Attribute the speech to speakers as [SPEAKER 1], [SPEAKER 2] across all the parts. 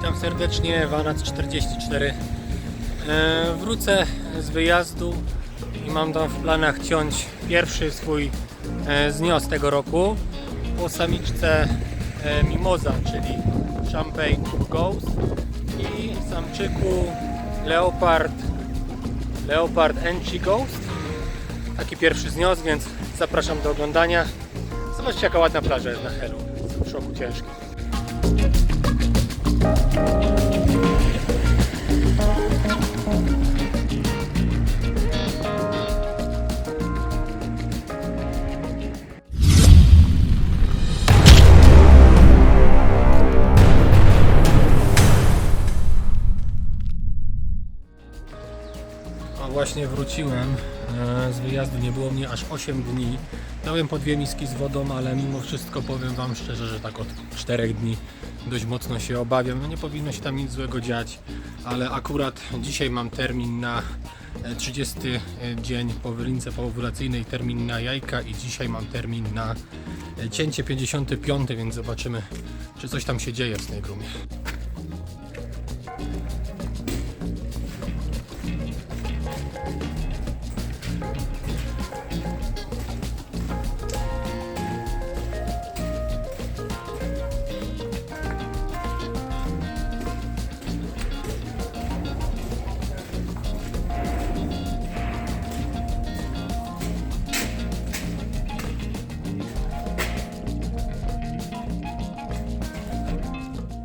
[SPEAKER 1] Witam serdecznie, Wanat 44. E, wrócę z wyjazdu i mam tam w planach ciąć pierwszy swój e, znios tego roku po samiczce e, Mimoza, czyli Champagne Ghost i samczyku Leopard Leopard NG Ghost. Taki pierwszy znios, więc zapraszam do oglądania. Zobaczcie jaka ładna plaża jest na Helu. W szoku ciężkim. Właśnie wróciłem z wyjazdu, nie było mnie aż 8 dni. Dałem po dwie miski z wodą, ale mimo wszystko powiem Wam szczerze, że tak od 4 dni dość mocno się obawiam. No nie powinno się tam nic złego dziać, ale akurat dzisiaj mam termin na e, 30 dzień po wylince poowulacyjnej, termin na jajka i dzisiaj mam termin na e, cięcie 55, więc zobaczymy, czy coś tam się dzieje w tej grumie.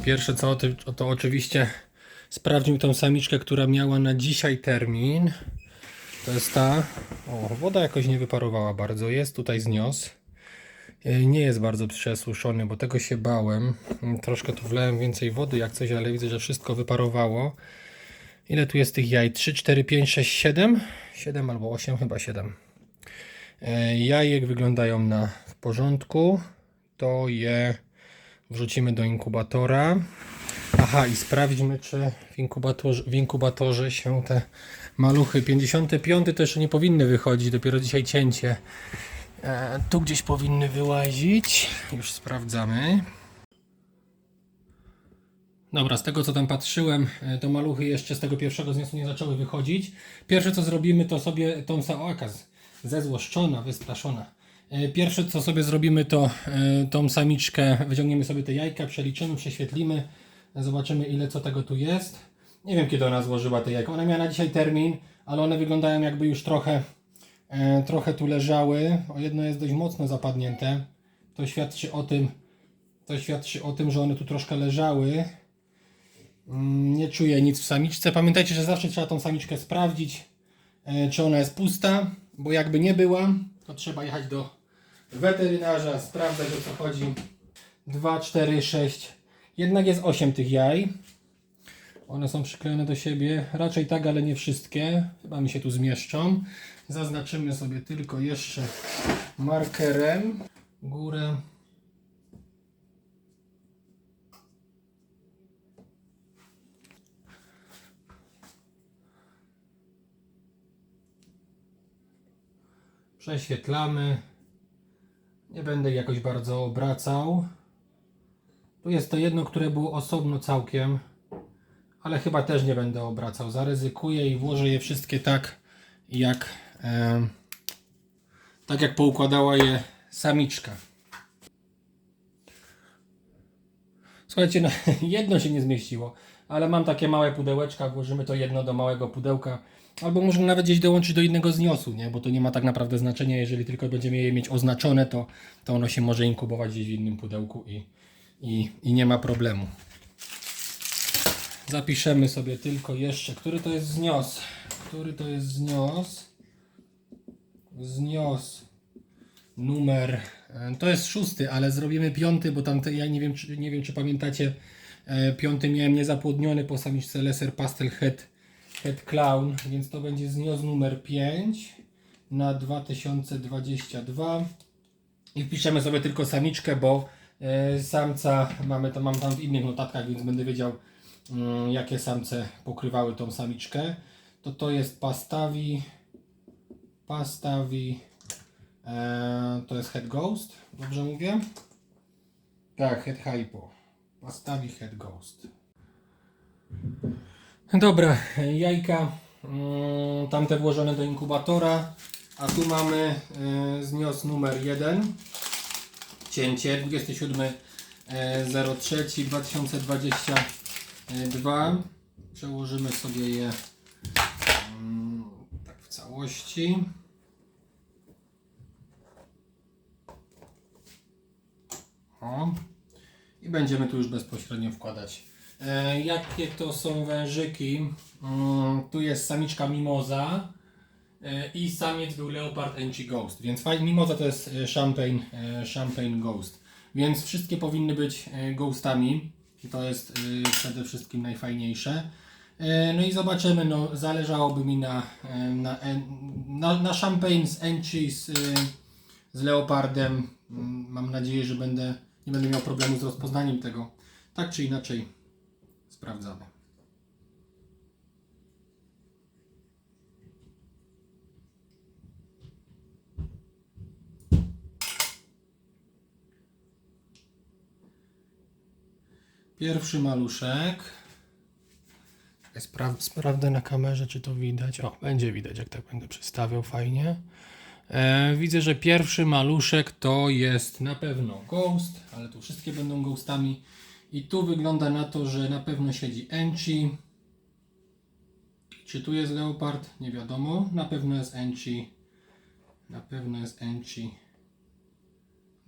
[SPEAKER 1] Pierwsze co, to, to oczywiście sprawdził tą samiczkę, która miała na dzisiaj termin. To jest ta. O, woda jakoś nie wyparowała bardzo. Jest tutaj znios. E, Nie jest bardzo przesuszony, bo tego się bałem. Mm, Troszkę tu wlałem więcej wody jak coś, ale widzę, że wszystko wyparowało. Ile tu jest tych jaj? 3, 4, 5, 6, 7? 7 albo 8, chyba 7. E, Jajek wyglądają na w porządku. To je wrzucimy do inkubatora. Aha, i sprawdźmy, czy w inkubatorze, w inkubatorze się te maluchy 55 to jeszcze nie powinny wychodzić, dopiero dzisiaj cięcie. E, tu gdzieś powinny wyłazić. Już sprawdzamy. Dobra, z tego co tam patrzyłem, e, to maluchy jeszcze z tego pierwszego zniosu nie zaczęły wychodzić. Pierwsze co zrobimy, to sobie tą saoaka zezłoszczona, wystraszona. E, Pierwsze co sobie zrobimy, to e, tą samiczkę, wyciągniemy sobie te jajka, przeliczymy, prześwietlimy, zobaczymy ile co tego tu jest. Nie wiem kiedy ona złożyła te jajka. Ona miała na dzisiaj termin, ale one wyglądają jakby już trochę, e, trochę tu leżały. O jedno jest dość mocno zapadnięte. To świadczy o tym, to świadczy o tym, że one tu troszkę leżały. Mm, Nie czuję nic w samiczce. Pamiętajcie, że zawsze trzeba tą samiczkę sprawdzić, czy ona jest pusta, bo jakby nie była, to trzeba jechać do weterynarza, sprawdzać o co chodzi. 2, 4, 6. Jednak jest 8 tych jaj. One są przyklejone do siebie. Raczej tak, ale nie wszystkie. Chyba mi się tu zmieszczą. Zaznaczymy sobie tylko jeszcze markerem górę. Prześwietlamy. Nie będę jakoś bardzo obracał. Tu jest to jedno, które było osobno całkiem, ale chyba też nie będę obracał. Zaryzykuję i włożę je wszystkie tak, jak em, tak jak poukładała je samiczka. Słuchajcie, no, jedno się nie zmieściło, ale mam takie małe pudełeczka, włożymy to jedno do małego pudełka, albo można nawet gdzieś dołączyć do innego zniosu, nie? bo to nie ma tak naprawdę znaczenia, jeżeli tylko będziemy je mieć oznaczone, to, to ono się może inkubować gdzieś w innym pudełku i, i, i nie ma problemu. Zapiszemy sobie tylko jeszcze, który to jest znios. Który to jest znios? Znios numer. e, To jest szósty, ale zrobimy piąty, bo tam te, ja nie wiem, czy, nie wiem, czy pamiętacie. E, Piąty miałem niezapłodniony po samiczce Lesser Pastel Head, Head Clown, więc to będzie znios numer 5 na 2022. I wpiszemy sobie tylko samiczkę, bo e, samca mamy to mam tam w innych notatkach, więc będę wiedział mm, jakie samce pokrywały tą samiczkę. To to jest Pastawi Pastawi e, to jest Head Ghost, dobrze mówię? Tak, Head Hypo. Pastawi Head Ghost. Dobra, jajka, mm, tamte włożone do inkubatora, a tu mamy y, znios numer 1, cięcie 27 03 2022. Przełożymy sobie je mm, tak w całości. O. I będziemy tu już bezpośrednio wkładać. E, jakie to są wężyki? Mm, tu jest samiczka Mimoza e, i samiec był Leopard NG Ghost. Więc Mimoza to jest e, Champagne, e, Champagne Ghost. Więc wszystkie powinny być e, Ghostami. I to jest przede wszystkim najfajniejsze. E, No i zobaczymy, no zależałoby mi na, na, na, na Champagne z Enchi z, z Leopardem. Mm, Mam nadzieję, że będę, nie będę miał problemu z rozpoznaniem tego. Tak czy inaczej sprawdzamy. Pierwszy maluszek. Spra- sprawdzę na kamerze, czy to widać. O, będzie widać, jak tak będę przedstawiał fajnie. E, widzę, że pierwszy maluszek to jest na pewno Ghost, ale tu wszystkie będą Ghostami. I tu wygląda na to, że na pewno siedzi Enchi. Czy tu jest Leopard? Nie wiadomo. Na pewno jest Enchi. Na pewno jest Enchi.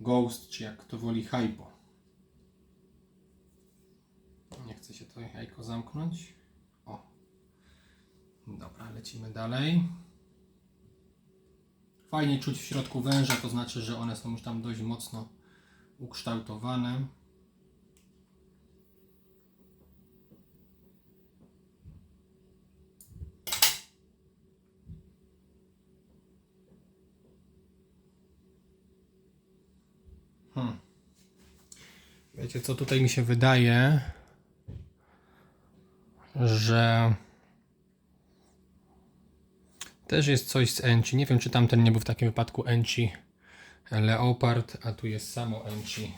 [SPEAKER 1] Ghost, czy jak to woli Hypo. Nie chce się to jajko zamknąć. O. Dobra, lecimy dalej. Fajnie czuć w środku węża, to znaczy, że one są już tam dość mocno ukształtowane. Hmm. Wiecie co tutaj mi się wydaje? Że też jest coś z Enchi. Nie wiem, czy tamten nie był w takim wypadku Enchi Leopard, a tu jest samo Enchi,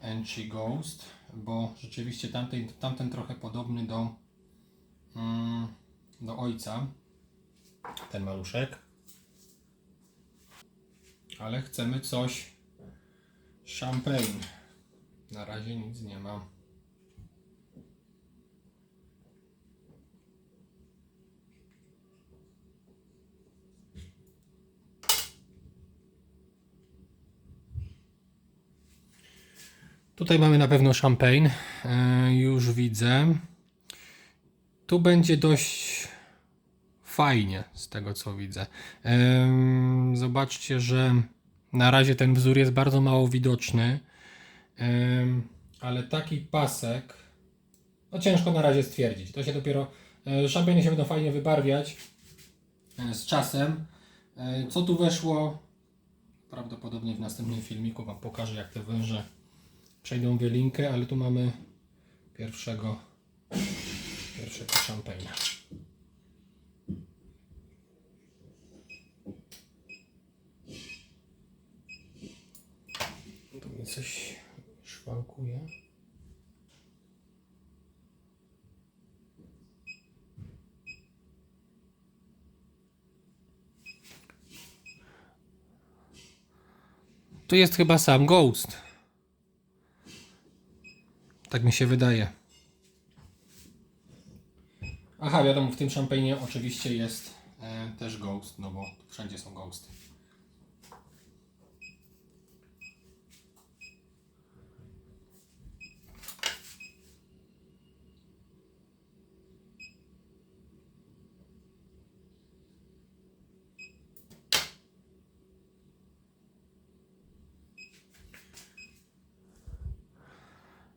[SPEAKER 1] Enchi Ghost, bo rzeczywiście tamten, tamten trochę podobny do, mm, do ojca, ten maluszek. Ale chcemy coś champagne. Na razie nic nie ma. Tutaj mamy na pewno champagne. E, już widzę. Tu będzie dość fajnie z tego co widzę. Zobaczcie, że na razie ten wzór jest bardzo mało widoczny. Ale taki pasek, no ciężko na razie stwierdzić. To się dopiero, e, szampanie się będą fajnie wybarwiać e, z czasem. E, Co tu weszło? Prawdopodobnie w następnym filmiku Wam pokażę, jak te węże przejdą wylinkę, ale tu mamy pierwszego, pierwszego szampania. Tu mi coś szwankuje. To jest chyba sam Ghost. Tak mi się wydaje. Aha, wiadomo, w tym szampanie oczywiście jest e, też Ghost, no bo wszędzie są Ghosty.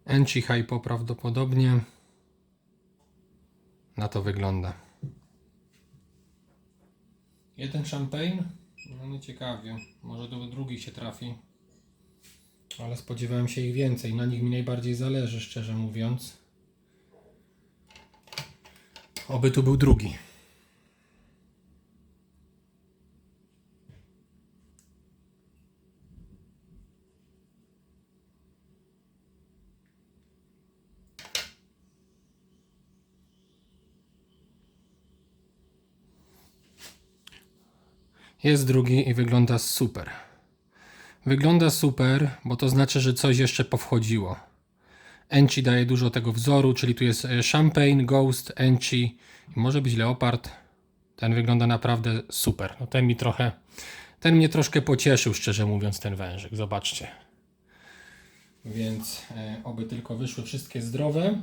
[SPEAKER 1] Enchi Hypo prawdopodobnie na to wygląda. Jeden champagne? No nie ciekawie. Może do drugi się trafi. Ale spodziewałem się ich więcej. Na nich mi najbardziej zależy, szczerze mówiąc. Oby tu był drugi. Jest drugi i wygląda super. Wygląda super, bo to znaczy, że coś jeszcze powchodziło. Enchi daje dużo tego wzoru, czyli tu jest e, Champagne, Ghost, Enchi i może być Leopard. Ten wygląda naprawdę super. No ten mi trochę, ten mnie troszkę pocieszył, szczerze mówiąc, ten wężyk. Zobaczcie. Więc e, oby tylko wyszły wszystkie zdrowe.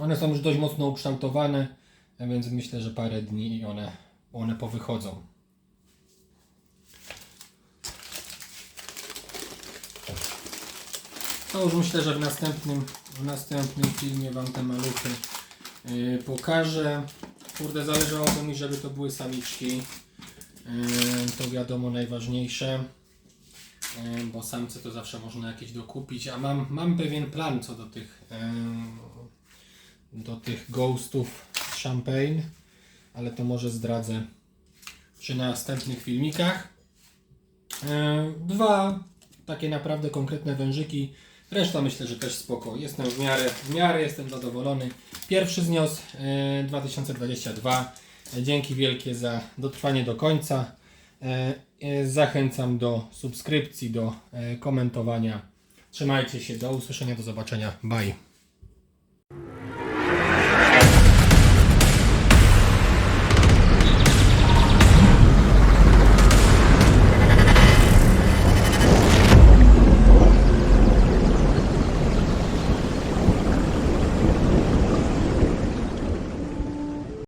[SPEAKER 1] One są już dość mocno ukształtowane, więc myślę, że parę dni i one, one powychodzą. To już myślę, że w następnym, w następnym filmie Wam te maluchy yy, pokażę. Kurde, zależałoby mi, żeby to były samiczki. Yy, to wiadomo najważniejsze. Yy, bo samce to zawsze można jakieś dokupić. A mam, mam pewien plan co do tych yy, do tych ghostów champagne. Ale to może zdradzę przy następnych filmikach. E, Dwa takie naprawdę konkretne wężyki. Reszta myślę, że też spoko. Jestem w miarę, w miarę jestem zadowolony. Pierwszy znios e, 2022. E, Dzięki wielkie za dotrwanie do końca. E, e, Zachęcam do subskrypcji, do e, komentowania. Trzymajcie się, do usłyszenia, do zobaczenia. Bye.